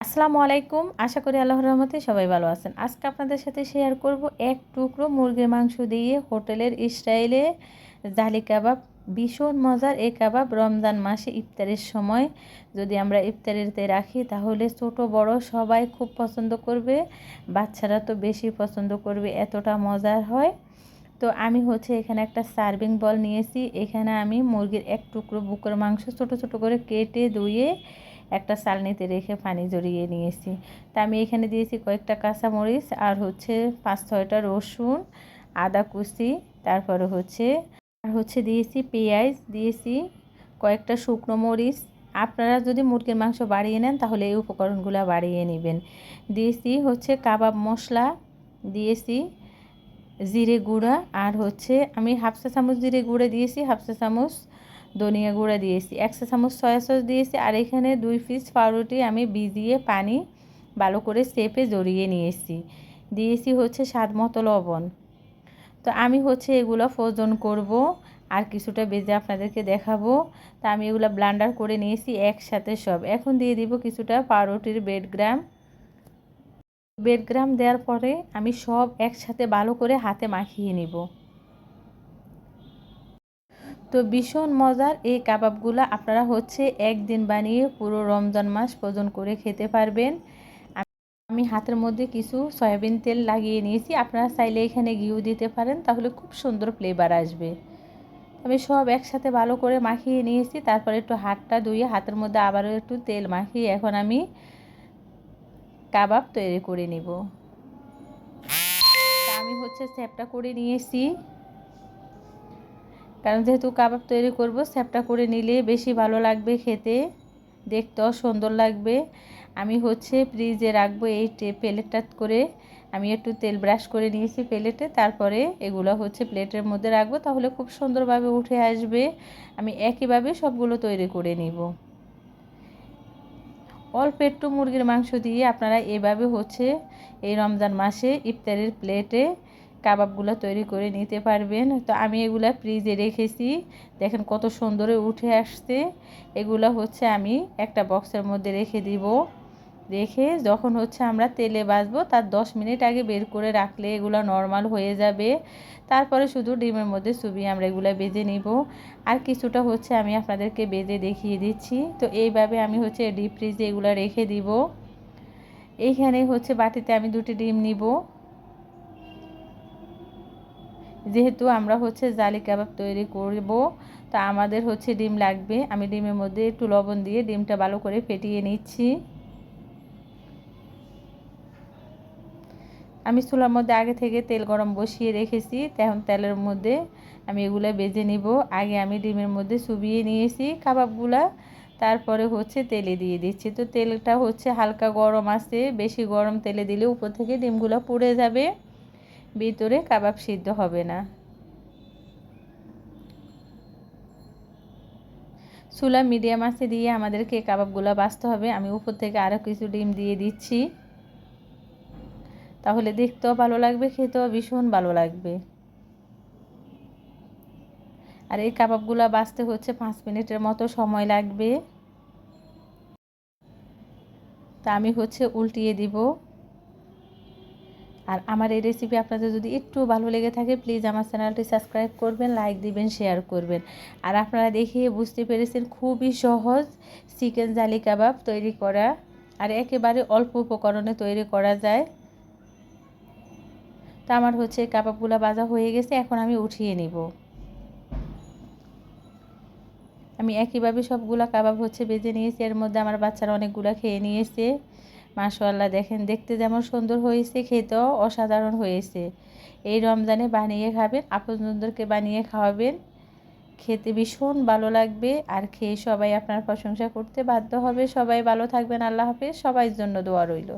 আসসালামু আলাইকুম। আশা করি আল্লাহর রহমতে সবাই ভালো আছেন। আজকে আপনাদের সাথে শেয়ার করব এক টুকরো মুরগির মাংস দিয়ে হোটেলের স্টাইলে জালি কাবাব। ভীষণ মজার এই কাবাব রমজান মাসে ইফতারের সময়। যদি আমরা ইফতারিতে রাখি, তাহলে ছোট, বড় সবাই খুব পছন্দ করবে। বাচ্চারা তো বেশি পছন্দ করবে, এতটা মজার হয়। তো আমি হচ্ছে এখানে একটা সার্ভিং বল নিয়েছি। এখানে আমি মুরগির এক টুকরো বুকের মাংস ছোট ছোট করে কেটে ধুয়ে একটা চালনিতে রেখে পানি জড়িয়ে নিয়েছি। তা আমি এখানে দিয়েছি কয়েকটা কাঁচামরিচ আর হচ্ছে পাঁচ ছয়টা রসুন, আদা কুচি, তারপরে হচ্ছে, আর হচ্ছে দিয়েছি পেঁয়াজ, দিয়েছি কয়েকটা শুকনো মরিচ। আপনারা যদি মুরগির মাংস বাড়িয়ে নেন তাহলে এই উপকরণগুলো বাড়িয়ে নেবেন। দিয়েছি হচ্ছে কাবাব মশলা, দিয়েছি জিরে গুঁড়া, আর হচ্ছে আমি হাফসা চামচ জিরে গুঁড়া দিয়েছি, হাফসা চামচ ধনিয়া গুঁড়া দিয়েছি। একশো চামচ সয়া সস দিয়েছি আর এখানে দুই পিস পাউরুটি আমি ভিজিয়ে পানি ভালো করে সেপে জড়িয়ে নিয়েছি। দিয়েছি হচ্ছে স্বাদ মতো লবণ। তো আমি হচ্ছে এগুলো ফোজন করব। আর কিছুটা বেজে আপনাদেরকে দেখাবো। তা আমি এগুলো ব্লান্ডার করে নিয়েছি একসাথে সব। এখন দিয়ে দিব কিছুটা পাউরুটির বেড গ্রাম। বেড গ্রাম দেওয়ার পরে আমি সব একসাথে ভালো করে হাতে মাখিয়ে নিব। তো ভীষণ মজার এই কাবাবগুলো আপনারা হচ্ছে একদিন বানিয়ে পুরো রমজান মাস পোজন করে খেতে পারবেন। আমি হাতের মধ্যে কিছু সয়াবিন তেল লাগিয়ে নিয়েছি, আপনারা চাইলে এখানে ঘিউ দিতে পারেন, তাহলে খুব সুন্দর ফ্লেভার আসবে। আমি সব একসাথে ভালো করে মাখিয়ে নিয়েছি, তারপরে একটু হাতটা ধুয়ে হাতের মধ্যে আবারও একটু তেল মাখিয়ে এখন আমি কাবাব তৈরি করে নিব। আমি হচ্ছে স্যাপটা করে নিয়েছি। কারণ যেহেতু কাবাব তৈরি করব, স্যাপটা করে নিলে বেশি ভালো লাগবে খেতে। দেখতেও সুন্দর লাগবে। আমি হচ্ছে ফ্রিজে রাখব এই প্লেটটা করে। আমি একটু তেল ব্রাশ করে নিয়েছি প্লেটে। তারপরে এগুলো হচ্ছে প্লেটের মধ্যে রাখব, তাহলে খুব সুন্দরভাবে উঠে আসবে। আমি একইভাবে সবগুলো তৈরি করে নিব। অল্প একটু মুরগির মাংস দিয়ে আপনারা এভাবে হচ্ছে এই রমজান মাসে ইফতারের প্লেটে কাবাবগুলো তৈরি করে নিতে পারবেন। তো আমি এগুলা ফ্রিজে রেখেছি। দেখেন কত সুন্দরে উঠে আসছে। এগুলো হচ্ছে আমি একটা বক্সের মধ্যে রেখে দিব। রেখে যখন হচ্ছে আমরা তেলে বাজবো তার দশ মিনিট আগে বের করে রাখলে এগুলো নর্মাল হয়ে যাবে। তারপরে শুধু ডিমের মধ্যে চুবিয়ে আমরা এগুলো বেজে নিব। আর কিছুটা হচ্ছে আমি আপনাদেরকে বেজে দেখিয়ে দিচ্ছি। তো এইভাবে আমি হচ্ছে ডিপ ফ্রিজে এগুলো রেখে দিব। এইখানে হচ্ছে বাটিতে আমি দুটি ডিম নিব। যেহেতু আমরা হচ্ছে জালি কাবাব তৈরি করব, তা আমাদের হচ্ছে ডিম লাগবে। আমি ডিমের মধ্যে একটু লবণ দিয়ে ডিমটা ভালো করে ফেটিয়ে নিচ্ছি। আমি চুলার মধ্যে আগে থেকে তেল গরম বসিয়ে রেখেছি তখন তেলের মধ্যে আমি এগুলো বেজে নিব। আগে আমি ডিমের মধ্যে চুবিয়ে নিয়েছি কাবাবগুলা, তারপরে হচ্ছে তেলে দিয়ে দিচ্ছি। তো তেলটা হচ্ছে হালকা গরম আছে, বেশি গরম তেলে দিলে উপর থেকে ডিমগুলো পুড়ে যাবে। ভিতরে কাবাব সিদ্ধ হবে না। চুলা মিডিয়াম আছে দিয়ে আমাদেরকে কাবাবগুলো বাঁচতে হবে। আমি উপর থেকে আরও কিছু ডিম দিয়ে দিচ্ছি। তাহলে দেখতেও ভালো লাগবে, খেতেও ভীষণ ভালো লাগবে। আর এই কাবাবগুলো বাঁচতে হচ্ছে পাঁচ মিনিটের মতো সময় লাগবে। তা আমি হচ্ছে উল্টিয়ে দিব। আর আমার এই রেসিপি আপনাদের যদি একটু ভালো লেগে থাকে প্লিজ আমার চ্যানেলটি সাবস্ক্রাইব করবেন লাইক দিবেন শেয়ার করবেন। আর আপনারা দেখিয়ে বুঝতে পেরেছেন খুবই সহজ চিকেন জালি কাবাব তৈরি করা আর একেবারে অল্প উপকরণে তৈরি করা যায়। তা আমার হচ্ছে কাবাবগুলো বাজা হয়ে গেছে, এখন আমি উঠিয়ে নিব। আমি একইভাবে সবগুলো কাবাব হচ্ছে বেজে নিয়েছি, এর মধ্যে আমার বাচ্চারা অনেকগুলো খেয়ে নিয়েছে। মাশাল্লাহ দেখেন, দেখতে যেমন সুন্দর হয়েছে, খেতেও অসাধারণ হয়েছে। এই রমজানে বানিয়ে খাবেন, আপনজনদেরকে বানিয়ে খাওয়াবেন। খেতে ভীষণ ভালো লাগবে, আর খেয়ে সবাই আপনার প্রশংসা করতে বাধ্য হবে। সবাই ভালো থাকবেন, আল্লাহ হাফেজ। সবাই জন্য দোয়া রইল।